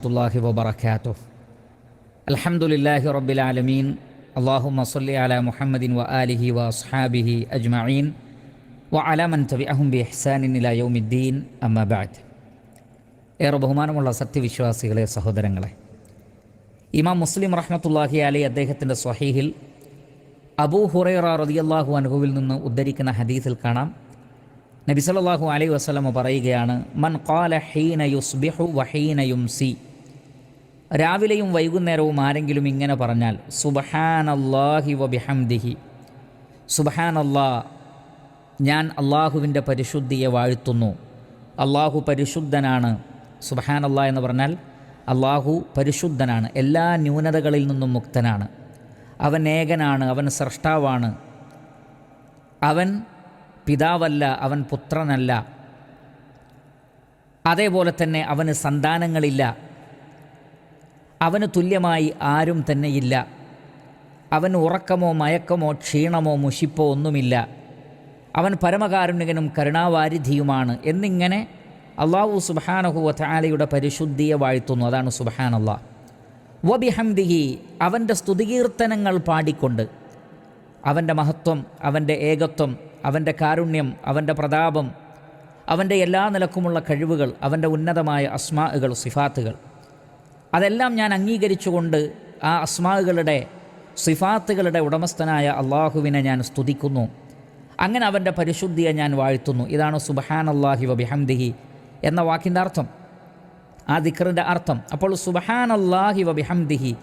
الله وبركاته الحمد لله رب العالمين اللهم صل على محمد وآله وأصحابه أجمعين وعلى من تبعهم بإحسان إلى يوم الدين أما بعد ഏറെ ബഹുമാനമുള്ള സത്യവിശ്വാസികളെ സഹോദരങ്ങളെ ഇമാം മുസ്ലിം റഹ്മത്തുല്ലാഹി അലി അദ്ദേഹത്തിൻ്റെ സ്വഹീഹിൽ അബൂ ഹുറൈറ റതിയല്ലാഹു അനുഭവിൽ നിന്ന് ഉദ്ധരിക്കുന്ന ഹദീസിൽ കാണാം നബി സല്ലല്ലാഹു അലൈഹി വസല്ലമ പറയുകയാണ് മൻ ഖാല ഹീന യുസ്ബിഹു വഹീന യുംസി രാവിലെയും വൈകുന്നേരവും ആരെങ്കിലും ഇങ്ങനെ പറഞ്ഞാൽ സുബഹാനല്ലാഹി വബിഹംദിഹി സുബഹാനല്ലാ ഞാൻ അള്ളാഹുവിന്റെ പരിശുദ്ധിയെ വാഴ്ത്തുന്നു. അള്ളാഹു പരിശുദ്ധനാണ്. സുബഹാനല്ലാ എന്ന് പറഞ്ഞാൽ അള്ളാഹു പരിശുദ്ധനാണ്. എല്ലാ ന്യൂനതകളിൽ നിന്നും മുക്തനാണ്. അവൻ ഏകനാണ് അവൻ സൃഷ്ടാവാണ്. അവൻ പിതാവല്ല അവൻ പുത്രനല്ല. അതേപോലെ തന്നെ അവന് സന്താനങ്ങളില്ല. അവന് തുല്യമായി ആരും തന്നെയില്ല. അവൻ ഉറക്കമോ മയക്കമോ ക്ഷീണമോ മുഷിപ്പോ ഒന്നുമില്ല. അവൻ പരമകാരുണ്യകനും കരുണാവാരിധിയുമാണ്. എന്നിങ്ങനെ അള്ളാഹു സുബാനഹു വാലയുടെ പരിശുദ്ധിയെ വാഴ്ത്തുന്നു. അതാണ് അള്ളാഹ് വബിഹംദിഹി അവന്റെ സ്തുതികീർത്തനങ്ങൾ പാടിക്കൊണ്ട് അവന്റെ മഹത്വം അവന്റെ ഏകത്വം അവന്റെ കാരുണ്യം അവന്റെ പ്രതാപം അവന്റെ എല്ലാ നിലക്കുമുള്ള കഴിവുകൾ അവന്റെ ഉന്നതമായ അസ്മാകൾ സിഫാത്തുകൾ അതെല്ലാം ഞാൻ അംഗീകരിച്ചുകൊണ്ട് ആ അസ്മാകളുടെ സിഫാത്തുകളുടെ ഉടമസ്ഥനായ അള്ളാഹുവിനെ ഞാൻ സ്തുതിക്കുന്നു. അങ്ങനെ അവന്റെ പരിശുദ്ധിയെ ഞാൻ വാഴ്ത്തുന്നു. ഇതാണ് സുബഹാൻ അള്ളാഹി വബിഹംദിഹി എന്ന വാക്കിന്റെ അർത്ഥം. ആ ദിക്കറിന്റെ അർത്ഥം. അപ്പോൾ സുബഹാൻ അള്ളാഹി വബിഹംദിഹി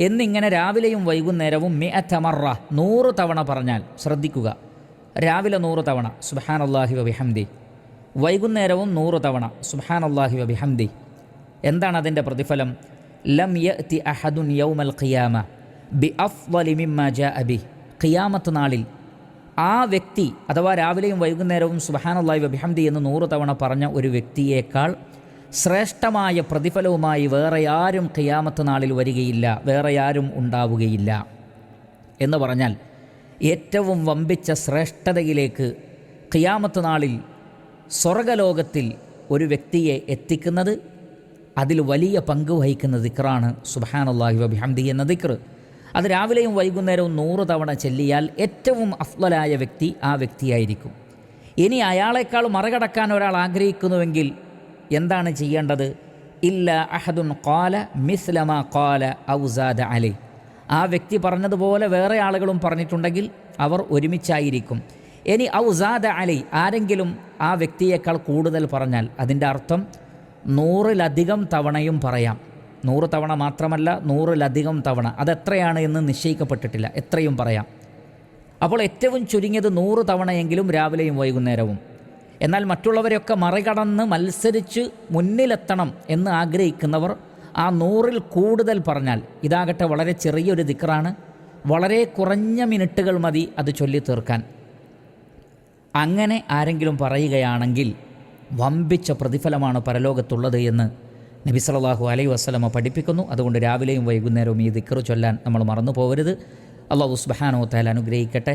എന്നിങ്ങനെ രാവിലെയും വൈകുന്നേരവും മി അറ്റമറ നൂറ് തവണ പറഞ്ഞാൽ ശ്രദ്ധിക്കുക. രാവിലെ നൂറ് തവണ സുബഹാൻ അള്ളാഹി വബിഹംദി വൈകുന്നേരവും നൂറ് തവണ സുബഹാൻ അള്ളാഹി വബിഹംദി എന്താണ് അതിന്റെ പ്രതിഫലം? ലം യഅ്തി അഹദുൻ യൗമൽ ഖിയാമ ബി അഫ്ളലി മിമ്മ ജാഅ ബി ഖിയാമത്ത് നാളിൽ ആ വ്യക്തി അഥവാ രാവിലെയും വൈകുന്നേരവും സുബഹാനല്ലാഹി വബിഹംദി എന്ന് നൂറ് തവണ പറഞ്ഞ ഒരു വ്യക്തിയേക്കാൾ ശ്രേഷ്ഠമായ പ്രതിഫലവുമായി വേറെ ആരും ഖിയാമത്ത് നാളിൽ വരികയില്ല വേറെ ആരും ഉണ്ടാവുകയില്ല. എന്ന് പറഞ്ഞാൽ ഏറ്റവും വമ്പിച്ച ശ്രേഷ്ഠതയിലേക്ക് ഖിയാമത്ത് നാളിൽ സ്വർഗലോകത്തിൽ ഒരു വ്യക്തിയെ എത്തിക്കുന്നത് അതിൽ വലിയ പങ്ക് വഹിക്കുന്ന ദിക്റാണ് സുബഹാനല്ലാഹി വബിഹംദി എന്ന ദിക്ർ. അത് രാവിലെയും വൈകുന്നേരവും നൂറ് തവണ ചെല്ലിയാൽ ഏറ്റവും അഫ്ലലായ വ്യക്തി ആ വ്യക്തിയായിരിക്കും. ഇനി അയാളെക്കാൾ മറികടക്കാൻ ഒരാൾ ആഗ്രഹിക്കുന്നുവെങ്കിൽ എന്താണ് ചെയ്യേണ്ടത്? ഇല്ല അഹദുൻ ഖാല മിസ്ലമ ഖാല ഔസാദ അലി. ആ വ്യക്തി പറഞ്ഞതുപോലെ വേറെ ആളുകളും പറഞ്ഞിട്ടുണ്ടെങ്കിൽ അവർ ഒരുമിച്ചായിരിക്കും. ഇനി ഔസാദ അലി ആരെങ്കിലും ആ വ്യക്തിയേക്കാൾ കൂടുതൽ പറഞ്ഞാൽ അതിന്റെ അർത്ഥം നൂറിലധികം തവണയും പറയാം. നൂറ് തവണ മാത്രമല്ല നൂറിലധികം തവണ. അതെത്രയാണ് എന്ന് നിശ്ചയിക്കപ്പെട്ടിട്ടില്ല. എത്രയും പറയാം. അപ്പോൾ ഏറ്റവും ചുരുങ്ങിയത് നൂറ് തവണയെങ്കിലും രാവിലെയും വൈകുന്നേരവും. എന്നാൽ മറ്റുള്ളവരെയൊക്കെ മറികടന്ന് മത്സരിച്ച് മുന്നിലെത്തണം എന്ന് ആഗ്രഹിക്കുന്നവർ ആ നൂറിൽ കൂടുതൽ പറഞ്ഞാൽ ഇതാകട്ടെ വളരെ ചെറിയൊരു ദിക്റാണ്. വളരെ കുറഞ്ഞ മിനിറ്റുകൾ മതി അത് ചൊല്ലി തീർക്കാൻ അങ്ങനെ ആരെങ്കിലും പറയുകയാണെങ്കിൽ വമ്പിച്ച പ്രതിഫലമാണ് പരലോകത്തുള്ളത് എന്ന് നബി സല്ലല്ലാഹു അലൈ വസ്ലമ പഠിപ്പിക്കുന്നു. അതുകൊണ്ട് രാവിലെയും വൈകുന്നേരവും ഈ ദിക്കറ് ചൊല്ലാൻ നമ്മൾ മറന്നു പോകരുത് അള്ളാഹു സുബാനോ തആല അനുഗ്രഹിക്കട്ടെ.